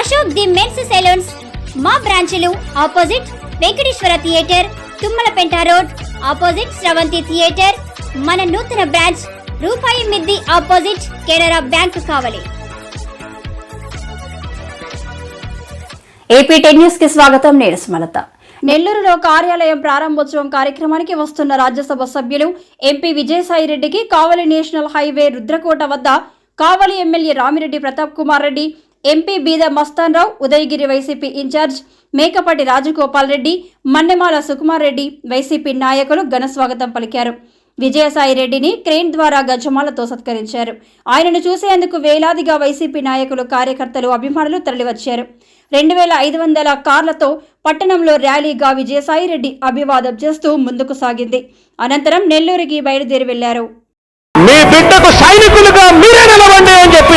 Ashok the men's salons. మా బ్రాంచులు opposite Venkateswara theatre Tummalapenta road opposite Sravanthi theatre. మన నూతన branch రూపాయి మిద్ది opposite Canara bank Kavali. AP ten న్యూస్కి స్వాగతం. నేను సుమలత. నెల్లూరులో కార్యాలయం ప్రారంభోత్సవం కార్యక్రమానికి వస్తున్న రాజ్యసభ సభ్యులు ఎంపీ విజయసాయిరెడ్డికి కావలి నేషనల్ హైవే రుద్రకోట వద్ద Kavali MLA Ramireddy Pratap Kumar Reddy MP Beeda Mastan Rao Udayagiri YCP incharge Mekapati Rajagopal Reddy Mannemala Sukumar Reddy YCP నాయకులు ఘన స్వాగతం పలికారు. విజయసాయిరెడ్డిని క్రెయిన్ ద్వారా గజమాలతో సత్కరించారు. ఆయనను చూసేందుకు వేలాదిగా వైసీపీ నాయకులు కార్యకర్తలు అభిమానులు తరలివచ్చారు. రెండు వేల ఐదు వందల కార్లతో పట్టణంలో ర్యాలీగా విజయసాయి రెడ్డి అభివాదం చేస్తూ ముందుకు సాగింది. అనంతరం నెల్లూరుకి బయలుదేరి వెళ్ళారు. మీ బిడ్డకు సైనికులుగా మీరే నిలవండి అని చెప్పి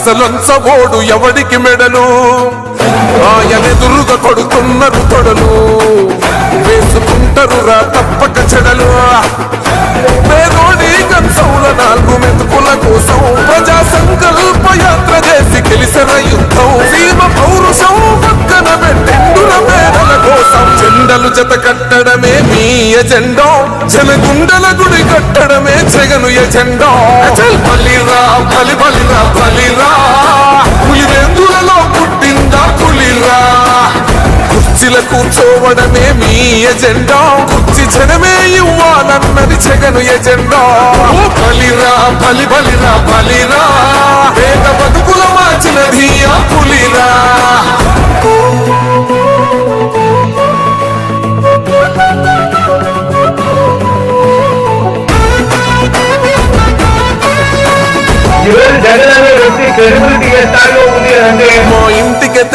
అసలంచబోడు ఎవడికి మెడలు? ఆయనెదురుగా కొడుతున్నారు తొడలు వేసుకుంటారు రా తప్పక చెడలు. పేదోడి కంచంల నాలుగు మెతుకు కోసం జెండలు జత కట్టడమే మీ ఎజెండా. జనగుండల గుడి కట్టడమే జగను ఎజెండా. అచల్. బలిరా బలి బలిరా బలిరా. పులివెందులలో పుట్టిందా పులిరా. కుర్చీల కూర్చోవడమే మీ ఎజెండా. కుర్చీ జనమే ఇవ్వాలన్నది జగను ఎజెండా. బలిరా బలి బలిరా బలిరా. పేద బతుకుల మార్చినది ఆ పులిరా.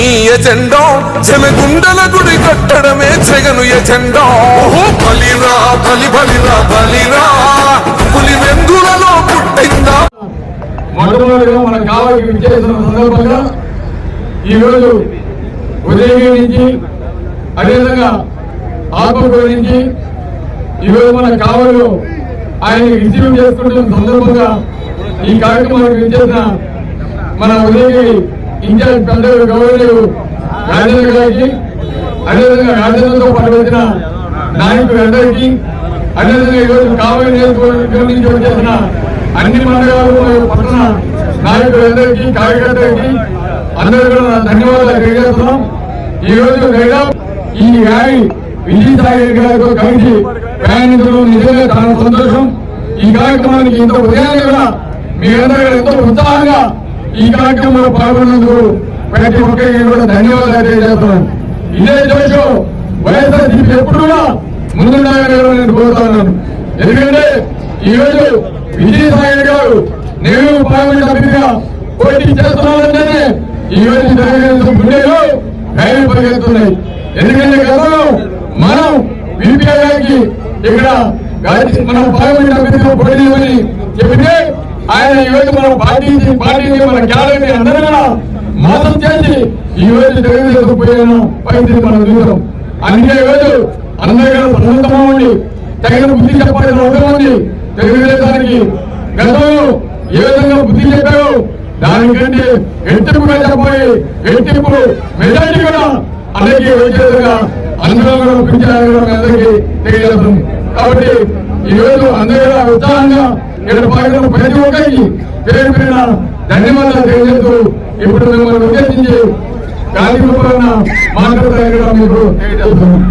మీ ఎజెండా జనగుండల గుడి కట్టడమే జగను ఎజెండా బలిరా బలి బలిరా. బలిరా పులి వెందులలో పుట్టిందా. మొట్టమొదటిగా మన కావలికి విచ్చేసిన సందర్భంగా ఈరోజు ఉదయగిరి నుంచి అదేవిధంగా ఆత్మకూరు నుంచి ఈరోజు మన కావలిలో ఆయన రిసీవ్ చేసుకుంటున్న సందర్భంగా ఈ కార్యక్రమానికి విచ్చేసిన మన ఉదయగిరి ఇన్ఛార్జ్ పెద్దలు గౌరవులు రాజేంద్ర గారికి అదేవిధంగా రాజేంద్రతో పాటు వచ్చిన నాయకులందరికీ అదేవిధంగా ఈరోజు కావలి నియోజకవర్గం నుంచి వచ్చేసిన అన్ని మండలాలు పట్టణ నాయకులందరికీ కార్యకర్తలకి అందరూ కూడా ధన్యవాదాలు తెలియజేస్తున్నాం. ఈ రోజు ఈ ర్యాలీ విజయసాయి రెడ్డి గారితో కలిసి ప్రయాణించడం నిజంగా చాలా సంతోషం. ఈ కార్యక్రమానికి ఇంత ఉదయాన్నే కూడా మీరందరూ ఎంతో ఉత్సాహంగా ఈ కార్యక్రమంలో పాల్గొన్నందుకు ప్రతి ఒక్కరికి కూడా ధన్యవాదాలు తెలియజేస్తున్నాను ఇదే దేశం వైఎస్ఆర్సీపీ ఎప్పుడు కూడా ముందుండాలని నేను కోరుతా ఎందుకంటే ఈరోజు విజయసాయి గారు నేను పార్లమెంట్ సభ్యుగా పోటీ చేస్తున్నానంటేనే ఈరోజు రోజు తెలుగుదేశం గుండెలు ధైర్యం పరిగెత్తున్నాయి. ఎందుకంటే గతంలో మనం బీపీఐ గారికి ఇక్కడ గాయత్రి- మన పార్లమెంట్ అభ్యర్థిగా పోటీ చేయమని చెబితే ఆయన ఈ రోజు మన పార్టీ పార్టీని మన క్యాడర్ని అందరూ కూడా మోసం చేసి ఈ రోజు తెలుగుదేశం పోయిన. పరిస్థితి మనం చూసాం అందుకే ఈ రోజు అందరూ కూడా ప్రశాంతంగా ఉండి తగిన బుద్ధి చెప్పాల్సిన అవసరం ఉంది తెలుగుదేశానికి గతంలో ఏ విధంగా బుద్ధి చెప్పారు దానికంటే ఎట్టింపుగా చెప్పాలి ఎట్టింపు మెజార్టీ కూడా అందరికీ వచ్చేదిగా అందరూ కూడా అందరికీ తెలియజేస్తుంది కాబట్టి ఈ రోజు అందరూ ఉత్సాహంగా ఇక్కడ పాల్గొన్న ప్రతి ఒక్కరికి పేరు పేరున ధన్యవాదాలు తెలియజేస్తూ ఇప్పుడు మిమ్మల్ని ఉద్దేశించి గాంధీ మాట్లాడతారని కూడా మీకు తెలియజేస్తున్నాను